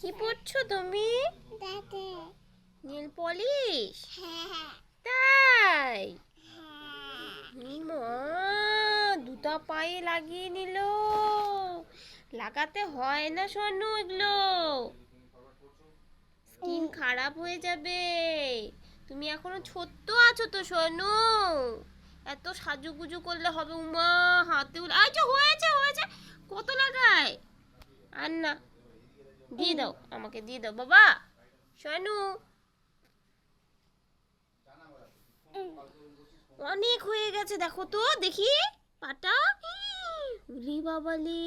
কি পড়ছো তুমি? Nail polish? হ্যাঁ। তাই? হ্যাঁ। মা দুটা পায়ে লাগিয়ে নিল। লাগাতে হয় না সোনু এগুলো। স্কিন খারাপ হয়ে যাবে। তুমি এখনও ছোট্ট আছো তো সোনু এত সাজুগুজু করলে হবে উমা হাতে আচ্ছা হয়েছে হয়েছে কত লাগায় আর না দিয়ে দাও আমাকে দিয়ে দাও বাবা সোনু। অনেক হয়ে গেছে দেখো তো দেখি। পাটা। উলি বাবালি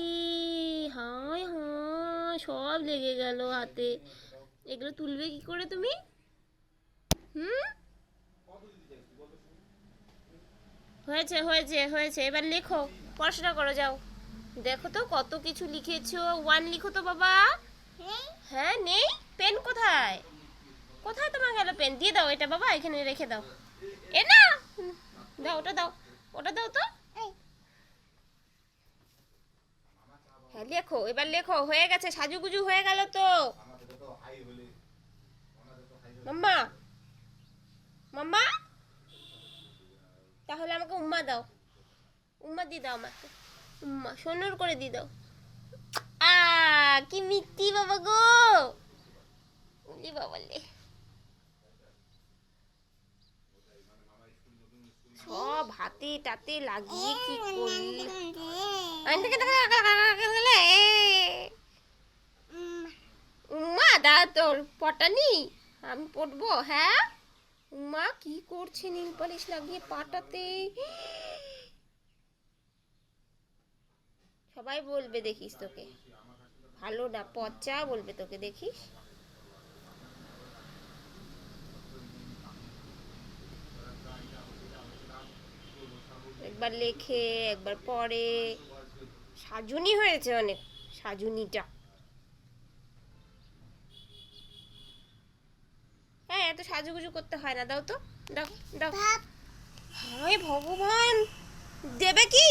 হায় হায় সব লেগে গেল হাতে। এগুলো তুলবে কি করে তুমি? হুম? হয়েছে হয়েছে হয়েছে। এবার লেখো পড়াশোনা করো যাও। দেখো তো কত কিছু লিখেছো। ওয়ান লিখো তো বাবা। হ্যাঁ নেই? পেন কোথায়? কোথায় তোমার গেল পেন? দিয়ে দাও এটা বাবা এখানে রেখে দাও। এ না! দাও ওটা দাও ওটা দাও তো। হ্যাঁ লেখো এবার লেখো হয়ে গেছে সাজুগুজু হয়ে গেল তো। মাম্মা মাম্মা তাহলে আমাকে উম্মা দাও। উম্মা দিয়ে দাও আমাকে। উম্মা সোনর করে দিয়ে দাও। কি মিষ্টি বাবা গো উলি বাবালে সব হাতে টাতে লাগিয়ে কি করলি উম্মা দা তোর পটানি আমি পড়ব হ্যাঁ উম্মা কি করছে নীল পালিশ লাগিয়ে পাটাতে সবাই বলবে দেখিস তোকে ভালো না পচা বলবে তোকে দেখিস? একবার লেখে একবার পড়ে। সাজুনি হয়েছে অনেক সাজুনিটা। হ্যাঁ এত সাজুগুজু করতে হয় না দাও তো দাও দাও। হায় ভগবান! দেবে কি?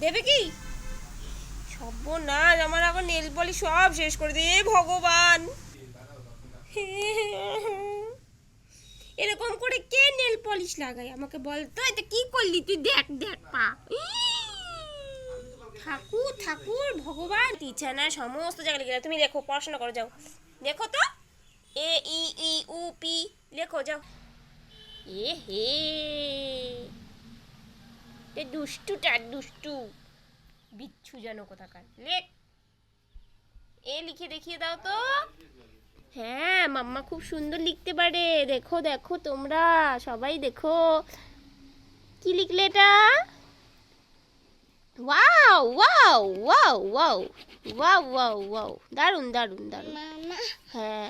দেবে কি? সর্বনাশ, আমার আবার নেল পলি সব শেষ করে দিয়ে ভগবান। এরকম করে কে নেল পলিশ লাগায়? আমাকে বল তো এটা কি করলি? তুই দেখ দেখ, পা। ঠাকুর ঠাকুর, ভগবান। বিছানা সমস্ত জায়গায় দাও। তুমি দেখো পড়াশোনা করো, যাও। দেখো তো। এ, ই ই, উ, পি, লেখো, যাও। এ, হে। দুষ্টুটা দুষ্টু। বিচ্ছু যেন কোথাকার। লেখ এ লিখে দেখিয়ে দাও তো। হ্যাঁ মাম্মা খুব সুন্দর লিখতে পারে। দেখো দেখো তোমরা সবাই দেখো। কি লিখলে এটা? Wow wow wow wow wow wow wow. দারুণ দারুণ দারুণ হ্যাঁ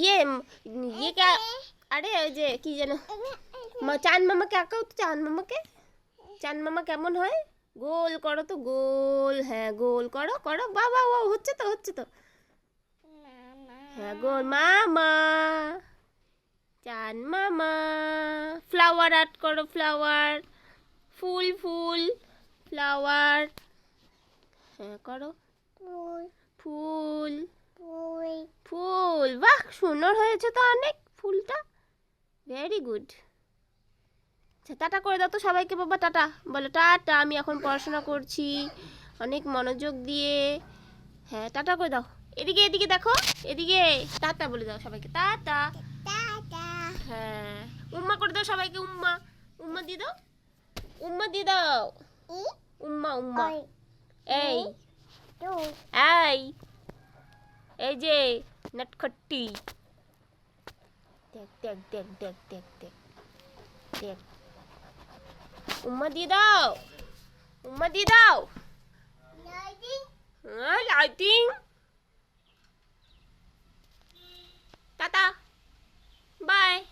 ইয়ে ইয়ে কা আরে ওই যে কি যেন? চাঁদ মামাকে আঁকাও তো চাঁদ মামাকে। চাঁদ মামা কেমন হয়? গোল করো তো গোল হ্যাঁ গোল করো করো বাবা ও হচ্ছে তো হচ্ছে তো। হ্যাঁ গোল মামা চান মামা ফ্লাওয়ার আর্ট করো ফ্লাওয়ার। ফুল ফুল ফ্লাওয়ার। হ্যাঁ করো। ফুল। ফুল। ফুল। ফুল বাহ সুন্দর হয়েছে তো অনেক ফুলটা। ভেরি গুড আচ্ছা টাটা করে দাও তো সবাইকে বাবা টাটা। বলো টাটা আমি এখন পড়াশোনা করছি। অনেক মনোযোগ দিয়ে। হ্যাঁ টাটা করে দাও। এদিকে এদিকে দেখো এদিকে। টাটা বলে দাও সবাইকে। টাটা। হ্যাঁ। উম্মা করে দাও সবাইকে উম্মা। উম্মা দিয়ে দাও। উম্মা দিয়ে দাও। উম্মা উম্মা। এই। এই। এই যে নটখট্টি। দেখ দেখ দেখ দেখ দেখ দেখ দেখ। 妈地道，我妈地道。来丁，嗯，来丁。哒哒，拜。